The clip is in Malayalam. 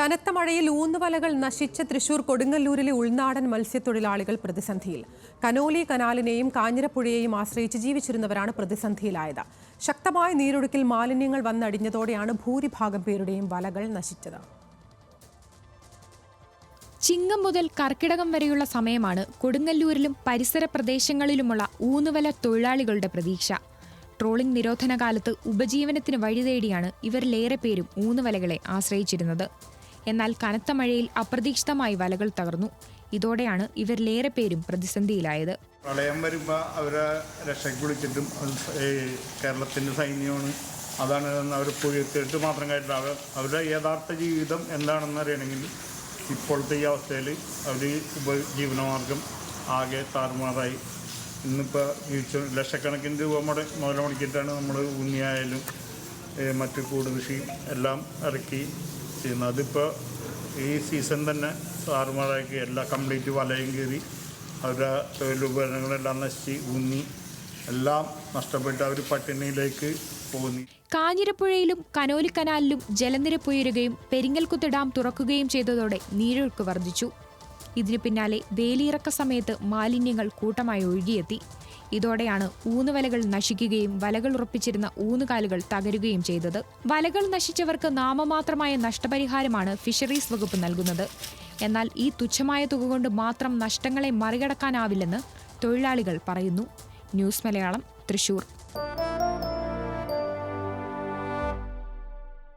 കനത്ത മഴയിൽ ഊന്നുവലകൾ നശിച്ച തൃശൂർ കൊടുങ്ങല്ലൂരിലെ ഉൾനാടൻ മത്സ്യത്തൊഴിലാളികൾ പ്രതിസന്ധിയിൽ. കനോലി കനാലിനെയും കാഞ്ഞിരപ്പുഴയെയും ആശ്രയിച്ച് ജീവിച്ചിരുന്നവരാണ് പ്രതിസന്ധിയിലായത്. ശക്തമായ നീരൊഴുക്കിൽ മാലിന്യങ്ങൾ വന്നടിഞ്ഞതോടെയാണ് ഭൂരിഭാഗം പേരുടെയും വലകൾ നശിച്ചത്. ചിങ്ങം മുതൽ കർക്കിടകം വരെയുള്ള സമയമാണ് കൊടുങ്ങല്ലൂരിലും പരിസര പ്രദേശങ്ങളിലുമുള്ള ഊന്നുവല തൊഴിലാളികളുടെ പ്രതീക്ഷ. ട്രോളിംഗ് നിരോധന കാലത്ത് ഉപജീവനത്തിന് വഴിതേടിയാണ് ഇവരിലേറെ പേരും ഊന്നുവലകളെ ആശ്രയിച്ചിരുന്നത്. എന്നാൽ കനത്ത മഴയിൽ അപ്രതീക്ഷിതമായി വലകൾ തകർന്നു. ഇതോടെയാണ് ഇവരിലേറെ പേരും പ്രതിസന്ധിയിലായത്. പ്രളയം വരുമ്പോൾ അവരെ രക്ഷയ്ക്ക് വിളിച്ചിട്ടും കേരളത്തിന്റെ സൈന്യമാണ് അതാണ് അവർ പുഴത്തിട്ട് മാത്രം കാര്യമില്ല. അവരുടെ യഥാർത്ഥ ജീവിതം എന്താണെന്ന് അറിയണമെങ്കിൽ ഇപ്പോഴത്തെ ഈ അവസ്ഥയിൽ അവർ ഉപജീവനമാർഗം ആകെ താറുമാറായി. ഇന്നിപ്പോൾ ജീവിച്ച ലക്ഷക്കണക്കിന് രൂപ മുട മുതൽ മുടക്കിയിട്ടാണ് നമ്മൾ ഉണ്ണിയായാലും മറ്റു കൂട് കൃഷിയും എല്ലാം ഇറക്കി ചെയ്യുന്നത്. അതിപ്പോൾ ഈ സീസൺ തന്നെ താറുമാറാക്കി എല്ലാം കംപ്ലീറ്റ് വലയും കയറി അവരുടെ തൊഴിലുപകരണങ്ങളെല്ലാം നശിച്ച് ഊന്നി. എല്ലാം നഷ്ടപ്പെട്ട് അവർ പട്ടിണിയിലേക്ക് പോകുന്നു കാഞ്ഞിരപ്പുഴയിലും കനോലിക്കനാലിലും ജലനിരപ്പ് ഉയരുകയും പെരിങ്ങൽകുത്ത് ഡാം തുറക്കുകയും ചെയ്തതോടെ നീരൊഴുക്ക് വർദ്ധിച്ചു. ഇതിനു പിന്നാലെ വേലിയിറക്ക സമയത്ത് മാലിന്യങ്ങൾ കൂട്ടമായി ഒഴുകിയെത്തി. ഇതോടെയാണ് ഊന്നുവലകൾ നശിക്കുകയും വലകൾ ഉറപ്പിച്ചിരുന്ന ഊന്നുകാലുകൾ തകരുകയും ചെയ്തത്. വലകൾ നശിച്ചവർക്ക് നാമമാത്രമായ നഷ്ടപരിഹാരമാണ് ഫിഷറീസ് വകുപ്പ് നൽകുന്നത്. എന്നാൽ ഈ തുച്ഛമായ തുക കൊണ്ട് മാത്രം നഷ്ടങ്ങളെ മറികടക്കാനാവില്ലെന്ന് തൊഴിലാളികൾ പറയുന്നു. ന്യൂസ് മലയാളം തൃശൂർ.